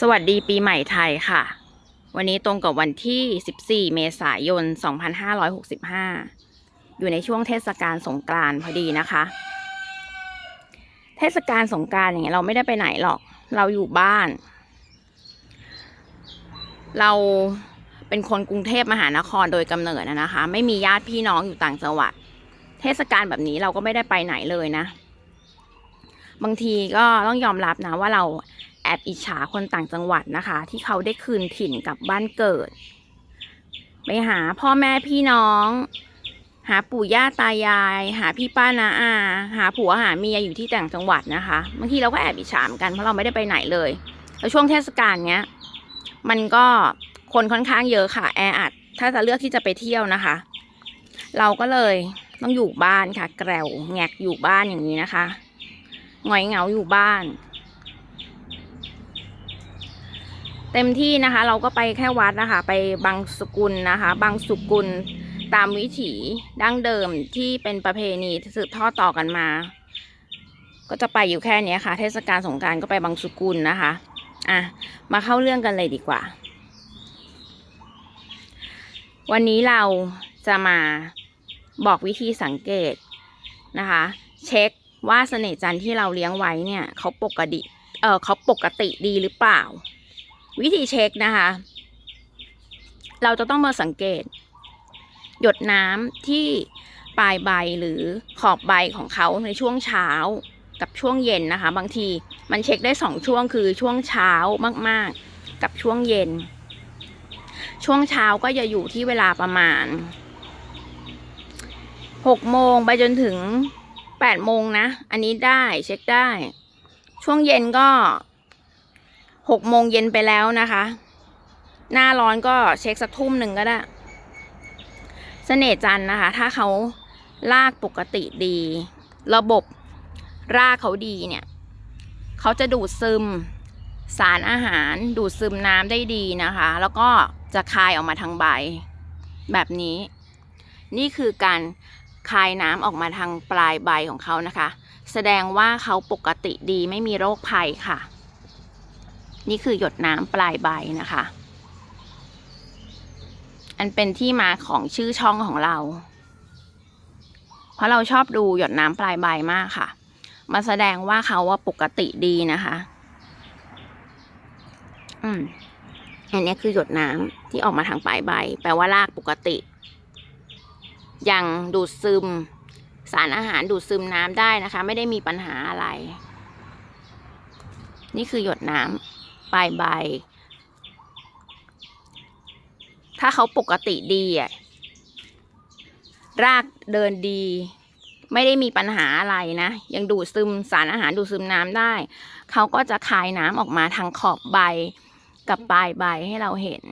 สวัสดีปีใหม่ไทยค่ะ วันนี้ตรงกับวันที่ 14 เมษายน 2565 อยู่ในช่วงเทศกาลสงกรานต์พอดีนะคะ เทศกาลสงกรานต์อย่างเงี้ยเราไม่ได้ไปไหนหรอก เราอยู่บ้าน เราเป็นคนกรุงเทพมหานครโดยกำเนิดนะนะคะ ไม่มีญาติพี่น้องอยู่ต่างจังหวัด เทศกาลแบบนี้เราก็ไม่ได้ไปไหนเลยนะ บางทีก็ต้องยอมรับนะว่าเรา แอบอิจฉาคนต่างจังหวัดนะคะ ที่เขาได้คืนถิ่นกลับบ้านเกิด ไปหาพ่อแม่พี่น้อง หาปู่ย่าตายาย หาพี่ป้านาอา หาผัวหาเมียอยู่ที่ต่างจังหวัดนะคะบางทีเราก็แอบอิจฉาเหมือนกันเพราะเราไม่ได้ไปไหนเลยแล้วช่วงเทศกาลเนี้ย มันก็คนค่อนข้างเยอะค่ะ แออัดถ้าจะเลือกที่จะไปเที่ยวนะคะ เราก็เลยต้องอยู่บ้านค่ะ แกรวแงกอยู่บ้านอย่างนี้นะคะหงอยเหงาอยู่บ้าน เต็มที่นะคะ เราก็ไปแค่วัดนะคะ ไปบางสกุลนะคะ บางสุกุลตามวิถีดั้งเดิมที่เป็นประเพณีสืบทอดต่อกันมา ก็จะไปอยู่แค่นี้ค่ะ เทศกาลสงการก็ไปบางสุกุลนะคะอะมาเข้าเรื่องกันเลยดีกว่า วันนี้เราจะมาบอกวิธีสังเกตนะคะ เช็คว่าเสน่จันที่เราเลี้ยงไว้เนี่ยเขาปกติเออเขาปกติดีหรือเปล่า วิธีเช็คนะคะ เราจะต้องมาสังเกต หยดน้ำที่ปลายใบหรือขอบใบของเขาในช่วงเช้ากับช่วงเย็นนะคะ บางทีมันเช็คได้สองช่วงคือช่วงเช้ามากๆ กับช่วงเย็น ช่วงเช้าก็จะอยู่ที่เวลาประมาณหกโมงไปจนถึงแปดโมงนะ อันนี้ได้เช็คได้ ช่วงเย็นก็ หกโมงเย็นไปแล้วนะคะ หน้าร้อนก็เช็คสักทุ่มหนึ่งก็ได้เสน่ห์จันนะคะ ถ้าเขาลากปกติดี ระบบรากเขาดีเนี่ย เขาจะดูดซึม สารอาหารดูดซึมน้ำได้ดีนะคะ แล้วก็จะคายออกมาทางใบ แบบนี้ นี่คือการคายน้ำออกมาทางปลายใบของเขานะคะ แสดงว่าเขาปกติดีไม่มีโรคภัยค่ะ นี่คือหยดน้ำปลายใบนะคะ อันเป็นที่มาของชื่อช่องของเรา เพราะเราชอบดูหยดน้ำปลายใบมากค่ะ มาแสดงว่าเขาว่าปกติดีนะคะ อืมอันนี้คือหยดน้ำที่ออกมาทางปลายใบ แปลว่ารากปกติ ยังดูดซึม สารอาหารดูดซึมน้ำได้นะคะ ไม่ได้มีปัญหาอะไร นี่คือหยดน้ำ ปลายใบ ถ้าเขาปกติดีอะรากเดินดี ไม่ได้มีปัญหาอะไรนะ ยังดูดซึมสารอาหารดูดซึมน้ำได้ เขาก็จะคายน้ำออกมาทางขอบใบกับปลายใบให้เราเห็น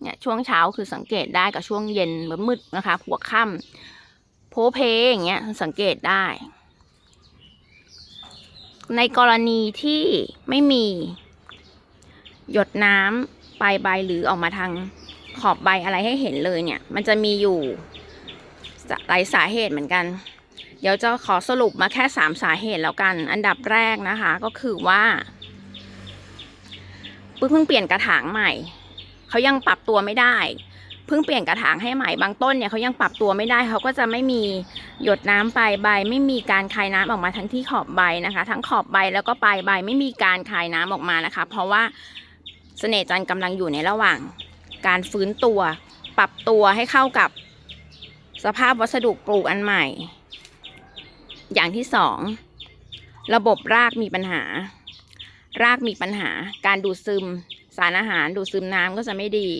เนี่ยช่วงเช้าคือสังเกตได้กับช่วงเย็นมืดๆนะคะ หัวค่ำโพเพอย่างเงี้ยสังเกตได้ ในกรณีที่ไม่มี หยดน้ำปลายใบหรือออกมาทางขอบใบอะไรให้เห็นเลยเนี่ย มันจะมีอยู่หลายสาเหตุเหมือนกัน เดี๋ยวจะขอสรุปมาแค่สามสาเหตุแล้วกัน อันดับแรกนะคะก็คือว่าเพิ่งเปลี่ยนกระถางใหม่เขายังปรับตัวไม่ได้ เพิ่งเปลี่ยนกระถางให้ใหม่บางต้นเนี่ยเขายังปรับตัวไม่ได้เขาก็จะไม่มีหยดน้ำปลายใบ ไม่มีการคายน้ำออกมาทั้งที่ขอบใบนะคะ ทั้งขอบใบแล้วก็ปลายใบไม่มีการคายน้ำออกมานะคะ เพราะว่า สน่ห์จันทร์กำลังอยู่ในระหว่าง การฟื้นตัว ปรับตัวให้เข้ากับ สภาพวัสดุปลูกอันใหม่ อย่างที่สองระบบรากมีปัญหา รากมีปัญหา การดูดซึม สารอาหาร ดูดซึมน้ำก็จะไม่ดี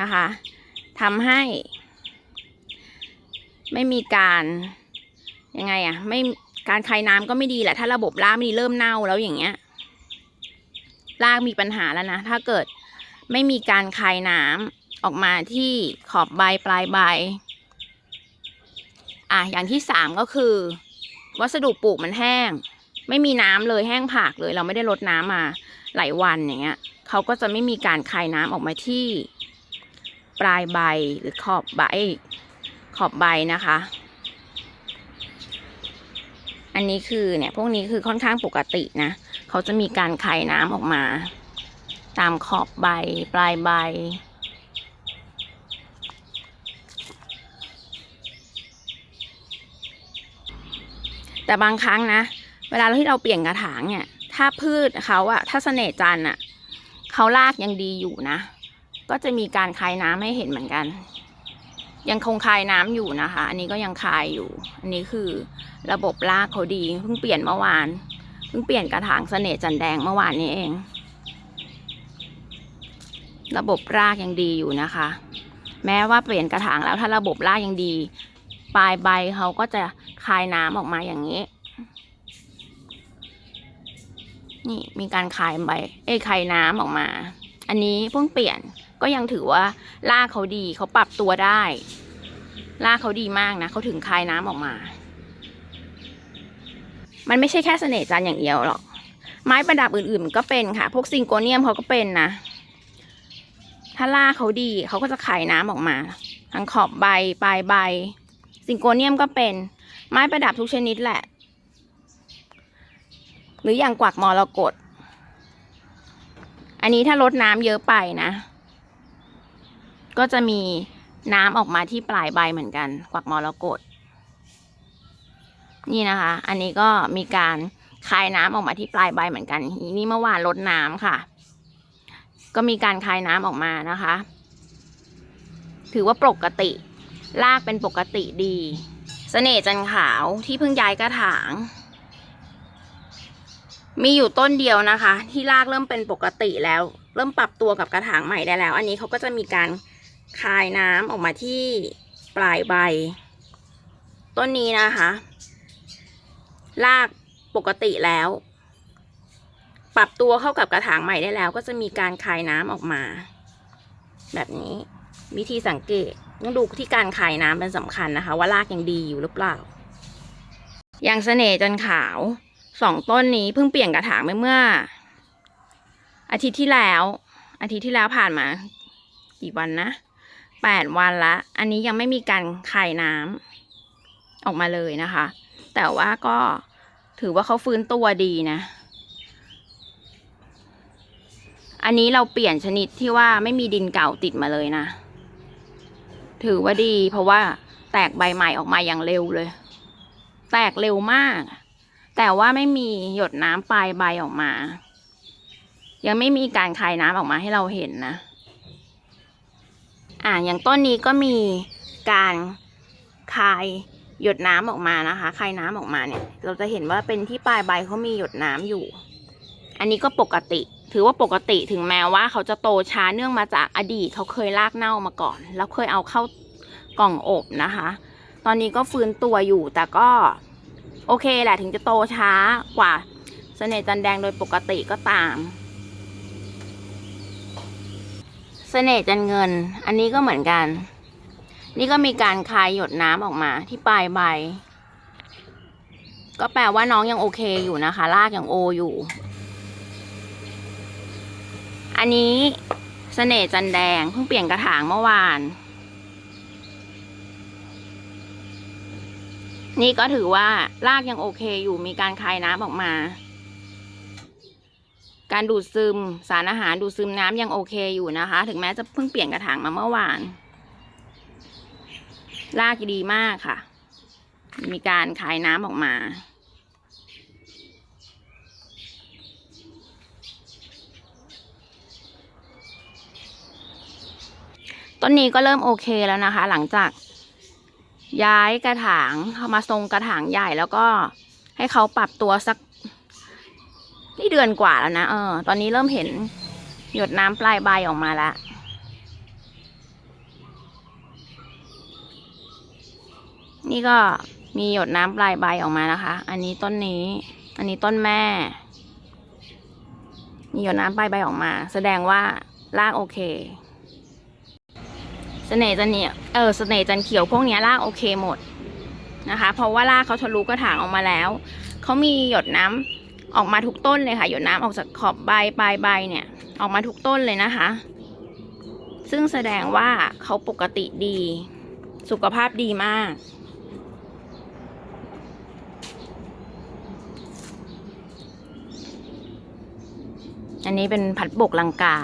นะคะทำให้ ไม่มีการยังไงอะไม่การคายน้ำก็ไม่ดีแหละถ้าระบบรากไม่ดีเริ่มเน่าแล้วอย่างเงี้ย รากมีปัญหาแล้วนะ ถ้าเกิดไม่มีการคายน้ำออกมาที่ขอบใบปลายใบ อะอย่างที่สามก็คือ วัสดุปลูกมันแห้ง ไม่มีน้ำเลยแห้งผากเลย เราไม่ได้รดน้ำมาหลายวันอย่างเงี้ยเขาก็จะไม่มีการคายน้ำออกมาที่ปลายใบหรือขอบใบขอบใบนะคะ อันนี้คือเนี่ยพวกนี้คือค่อนข้างปกตินะ เขาจะมีการคายน้ำออกมา ตามขอบใบปลายใบ แต่บางครั้งนะ เวลาที่เราเปลี่ยนกระถางเนี่ย ถ้าพืชเขาอะถ้าเสน่จันอะเขารากยังดีอยู่นะ ก็จะมีการคายน้ำให้เห็นเหมือนกัน ยังคงคายน้ำอยู่นะคะ อันนี้ก็ยังคายอยู่ อันนี้คือระบบรากเขาดีเพิ่งเปลี่ยนเมื่อวาน พิ่งเปลี่ยนกระถางเสน่ห์จันแดงเมื่อวานนี้เอง ระบบรากยังดีอยู่นะคะ แม้ว่าเปลี่ยนกระถางแล้วถ้าระบบรากยังดี ปลายใบเขาก็จะคายน้ำออกมาอย่างนี้ นี่มีการคายใบ เอ้คายน้ำออกมา อันนี้เพิ่งเปลี่ยนก็ยังถือว่ารากเขาดีเขาปรับตัวได้รากเขาดีมากนะเขาถึงคายน้ำออกมา มันไม่ใช่แค่เสน่ห์จันอย่างเดียวหรอก ไม้ประดับอื่นๆก็เป็นค่ะ พวกซิงโกเนียมเขาก็เป็นนะ ถ้าราเขาดีเขาก็จะคายน้ำออกมา ทั้งขอบใบปลายใบ ซิงโกเนียมก็เป็น ไม้ประดับทุกชนิดแหละ หรืออย่างกวักมรกตอันนี้ถ้าลดน้ำเยอะไปนะ ก็จะมีน้ำออกมาที่ปลายใบเหมือนกัน กวักมรกต นี่นะคะ อันนี้ก็มีการคายน้ำออกมาที่ปลายใบเหมือนกันนี่เมื่อวานลดน้ำค่ะ ก็มีการคายน้ำออกมานะคะ ถือว่าปกติรากเป็นปกติดีเสน่ห์จันขาวที่เพิ่งย้ายกระถาง มีอยู่ต้นเดียวนะคะ ที่รากเริ่มเป็นปกติแล้ว เริ่มปรับตัวกับกระถางใหม่ได้แล้ว อันนี้เขาก็จะมีการคายน้ำออกมาที่ปลายใบ ต้นนี้นะคะ รากปกติแล้ว ปรับตัวเข้ากับกระถางใหม่ได้แล้ว ก็จะมีการคายน้ำออกมา แบบนี้วิธีสังเกตต้องดูที่การคายน้ำเป็นสำคัญนะคะ ว่ารากยังดีอยู่หรือเปล่า อย่างเสน่ห์จันขาวสองต้นนี้เพิ่งเปลี่ยนกระถางไปเมื่อ อาทิตย์ที่แล้ว อาทิตย์ที่แล้วผ่านมา กี่วันนะแปดวันละ อันนี้ยังไม่มีการคายน้ำออกมาเลยนะคะ แต่ว่าก็ถือว่าเขาฟื้นตัวดีนะ อันนี้เราเปลี่ยนชนิดที่ว่าไม่มีดินเก่าติดมาเลยนะ ถือว่าดี เพราะว่าแตกใบใหม่ออกมาอย่างเร็วเลย แตกเร็วมาก แต่ว่าไม่มีหยดน้ำปลายใบออกมา ยังไม่มีการคายน้ำออกมาให้เราเห็นนะ อ่าอย่างต้นนี้ก็มีการคาย หยดน้ำออกมานะคะคายน้ำออกมาเนี่ย เราจะเห็นว่าเป็นที่ปลายใบเขามีหยดน้ำอยู่ อันนี้ก็ปกติ ถือว่าปกติถึงแม้ว่าเขาจะโตช้าเนื่องมาจากอดีตเขาเคยลากเน่ามาก่อน แล้วเคยเอาเข้ากล่องอบนะคะ ตอนนี้ก็ฟื้นตัวอยู่แต่ก็โอเคแหละถึงจะโตช้ากว่าเสน่ห์จันแดงโดยปกติก็ตามเสน่ห์จันเงิน อันนี้ก็เหมือนกัน นี่ก็มีการคายหยดน้ำออกมาที่ปลายใบ ก็แปลว่าน้องยังโอเคอยู่นะคะรากยังโออยู่ อันนี้เสน่จันแดงเพิ่งเปลี่ยนกระถางเมื่อวาน นี่ก็ถือว่ารากยังโอเคอยู่มีการคายน้ำออกมา การดูดซึมสารอาหารดูดซึมน้ำยังโอเคอยู่นะคะ ถึงแม้จะเพิ่งเปลี่ยนกระถางมาเมื่อวาน รากดีมากค่ะ มีการคายน้ำออกมา ต้นนี้ก็เริ่มโอเคแล้วนะคะ หลังจากย้ายกระถางเข้ามาทรงกระถางใหญ่แล้วก็ให้เขาปรับตัวสักนี่เดือนกว่าแล้วนะเออ ตอนนี้เริ่มเห็นหยดน้ำปลายใบออกมาแล้ว นี่ก็มีหยดน้ำปลายใบออกมานะคะ อันนี้ต้นนี้ อันนี้ต้นแม่ มีหยดน้ำปลายใบออกมา แสดงว่ารากโอเคเสน่ห์จันเนี่ยเออเสน่ห์จันเขียวพวกนี้รากโอเคหมดนะคะ เพราะว่ารากเขาทะลุกระถางออกมาแล้ว เขามีหยดน้ำออกมาทุกต้นเลยค่ะ หยดน้ำออกจากขอบใบปลายใบเนี่ย ออกมาทุกต้นเลยนะคะ ซึ่งแสดงว่าเขาปกติดี สุขภาพดีมาก อันนี้เป็นผัดบกลังกา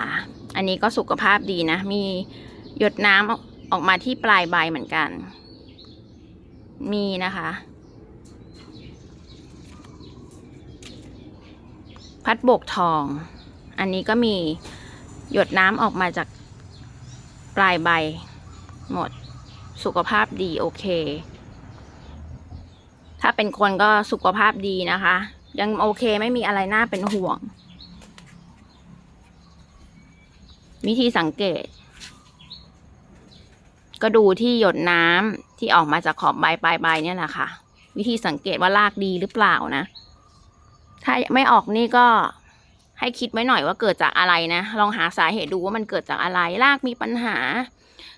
อันนี้ก็สุขภาพดีนะ มีหยดน้ำออกมาที่ปลายใบเหมือนกัน มีนะคะ พัดบกทอง อันนี้ก็มีหยดน้ำออกมาจากปลายใบ หมด สุขภาพดีโอเค ถ้าเป็นคนก็สุขภาพดีนะคะ ยังโอเคไม่มีอะไรน่าเป็นห่วง วิธีสังเกต ก็ดูที่หยดน้ำที่ออกมาจากขอบใบปลายใบเนี่ยแหละค่ะ วิธีสังเกตว่ารากดีหรือเปล่านะ ถ้าไม่ออกนี่ก็ให้คิดไว้หน่อยว่าเกิดจากอะไรนะ ลองหาสาเหตุดูว่ามันเกิดจากอะไร รากมีปัญหา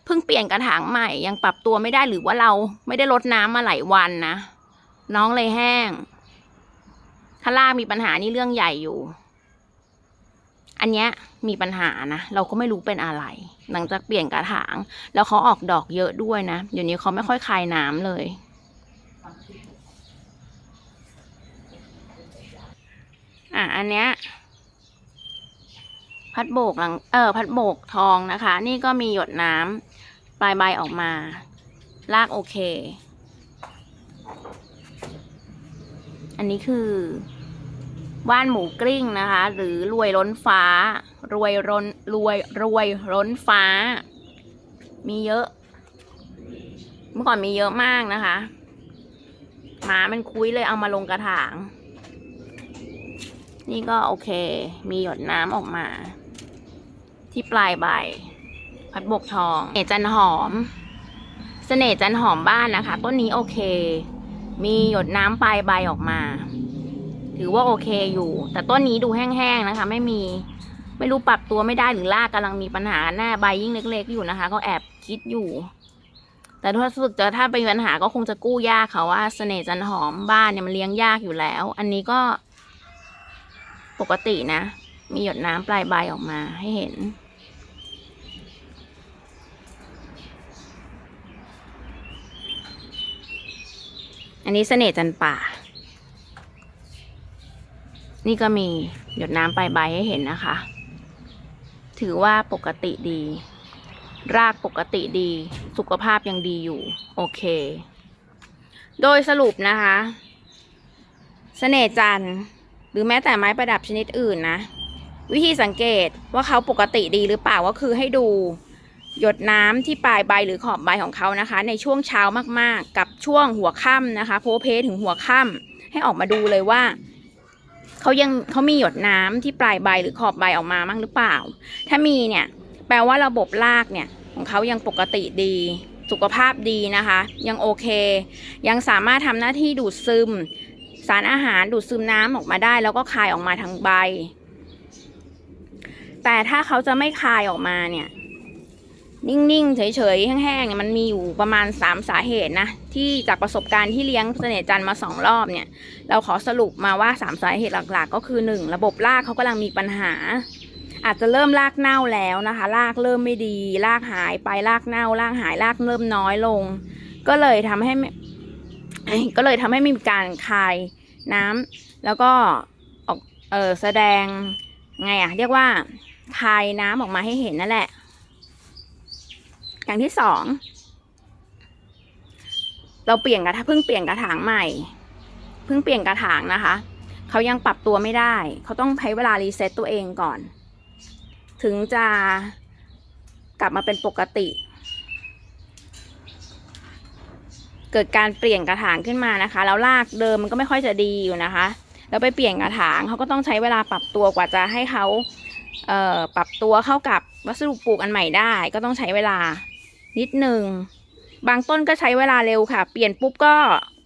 เพิ่งเปลี่ยนกระถางใหม่ ยังปรับตัวไม่ได้หรือว่าเราไม่ได้รดน้ำมาหลายวันนะ น้องเลยแห้ง ถ้ารากมีปัญหานี่เรื่องใหญ่อยู่ อันเนี้ยมีปัญหานะเราก็ไม่รู้เป็นอะไร หลังจากเปลี่ยนกระถาง แล้วเขาออกดอกเยอะด้วยนะเดี๋ยวนี้เขาไม่ค่อยคายน้ำเลย อะอันเนี้ยพัดโบกหลังเออพัดโบกทองนะคะ นี่ก็มีหยดน้ำปลายใบออกมารากโอเค อันนี้คือ ว่านหมูกลิ้งนะคะ หรือรวยล้นฟ้า รวยร้นรวยรวยร้นฟ้า มีเยอะ เมื่อก่อนมีเยอะมากนะคะหมามันคุ้ยเลยเอามาลงกระถาง นี่ก็โอเค มีหยดน้ำออกมา ที่ปลายใบ พัดบกทองเสน่จันหอมเสน่ห์จันหอมบ้านนะคะ ต้นนี้โอเค มีหยดน้ำปลายใบออกมา ถือว่าโอเคอยู่ แต่ต้นนี้ดูแห้งๆนะคะ ไม่มีไม่รู้ปรับตัวไม่ได้หรือรากกำลังมีปัญหาแน่ใบยิ่งเล็ก ๆ อยู่นะคะ ก็แอบคิดอยู่ แต่ถ้าสึกจะถ้าเป็นปัญหาก็คงจะกู้ยากค่ะว่าเสน่ห์จันหอมบ้านเนี่ยมันเลี้ยงยากอยู่แล้ว อันนี้ก็ ปกตินะ มีหยดน้ำปลายใบออกมาให้เห็นอันนี้เสน่ห์จันป่า นี่ก็มีหยดน้ำปลายใบให้เห็นนะคะ ถือว่าปกติดี รากปกติดี สุขภาพยังดีอยู่ โอเค โดยสรุปนะคะเสน่จันหรือแม้แต่ไม้ประดับชนิดอื่นนะ วิธีสังเกตว่าเขาปกติดีหรือเปล่าก็คือให้ดูหยดน้ำที่ปลายใบหรือขอบใบของเขานะคะ ในช่วงเช้ามากๆ กับช่วงหัวค่ำนะคะ โพเพถึงหัวค่ำให้ออกมาดูเลยว่า เขายังเขามีหยดน้ำที่ปลายใบหรือขอบใบออกมามั้งหรือเปล่า ถ้ามีเนี่ยแปลว่าระบบรากเนี่ยของเขายังปกติดี สุขภาพดีนะคะ ยังโอเค ยังสามารถทำหน้าที่ดูดซึม สารอาหารดูดซึมน้ำออกมาได้ แล้วก็คายออกมาทางใบ แต่ถ้าเขาจะไม่คายออกมาเนี่ย นิ่งๆ เฉยๆ แห้งๆเนี่ยมันมีอยู่ประมาณ 3 สาเหตุนะ ที่จากประสบการณ์ที่เลี้ยงเสน่ห์จันมาสองรอบเนี่ย เราขอสรุปมาว่า 3 สาเหตุหลักๆ ก็คือ 1 ระบบรากเขากำลังมีปัญหา อาจจะเริ่มรากเน่าแล้วนะคะรากเริ่มไม่ดีรากหายไปรากเน่ารากหายรากเริ่มน้อยลง ก็เลยทำให้ก็เลยทำให้ไม่มีการคายน้ำแล้วก็ออกเออแสดงไงอะเรียกว่าคายน้ำออกมาให้เห็นนั่นแหละ อย่างที่สอง เราเปลี่ยนกระถางเพิ่งเปลี่ยนกระถางใหม่ เพิ่งเปลี่ยนกระถางนะคะ เขายังปรับตัวไม่ได้ เขาต้องใช้เวลารีเซ็ตตัวเองก่อน ถึงจะกลับมาเป็นปกติ เกิดการเปลี่ยนกระถางขึ้นมานะคะ แล้วรากเดิมมันก็ไม่ค่อยจะดีอยู่นะคะ แล้วไปเปลี่ยนกระถางเขาก็ต้องใช้เวลาปรับตัวกว่าจะให้เขาเปรับตัวเข้ากับวัสดุปลูกอันใหม่ได้ก็ต้องใช้เวลา นิดหนึ่ง บางต้นก็ใช้เวลาเร็วค่ะ เปลี่ยนปุ๊บก็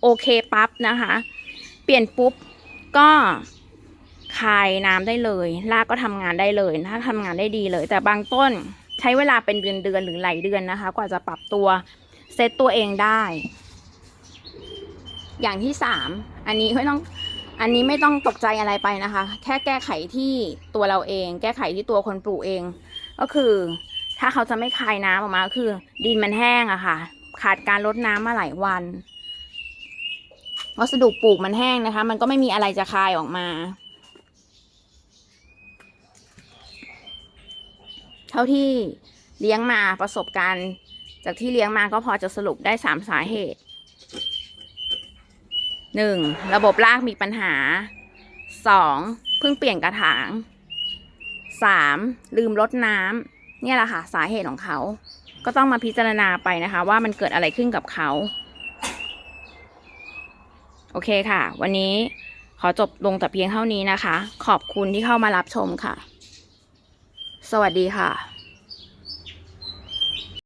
โอเคปั๊บนะคะ เปลี่ยนปุ๊บก็คายน้ำได้เลยรากก็ทำงานได้เลยถ้าทำงานได้ดีเลย แต่บางต้นใช้เวลาเป็นเดือนเดือนหรือหลายเดือนนะคะ กว่าจะปรับตัวเซตตัวเองได้ อย่างที่สามอันนี้ไม่ต้องอันนี้ไม่ต้องตกใจอะไรไปนะคะ แค่แก้ไขที่ตัวเราเอง แก้ไขที่ตัวคนปลูกเอง ก็คือ ถ้าเขาจะไม่คายน้ำออกมาก็คือ ดินมันแห้งอะค่ะ ขาดการรดน้ำมาหลายวัน วัสดุปลูกมันแห้งนะคะ มันก็ไม่มีอะไรจะคายออกมา เท่าที่เลี้ยงมาประสบการณ์ จากที่เลี้ยงมาก็พอจะสรุปได้สามสาเหตุหนึ่งระบบรากมีปัญหาสองเพิ่งเปลี่ยนกระถางสามลืมรดน้ำ เนี่ยแหละค่ะสาเหตุของเขา ก็ต้องมาพิจารณาไปนะคะ ว่ามันเกิดอะไรขึ้นกับเขา โอเคค่ะ วันนี้ขอจบลงแต่เพียงเท่านี้นะคะ ขอบคุณที่เข้ามารับชมค่ะ สวัสดีค่ะ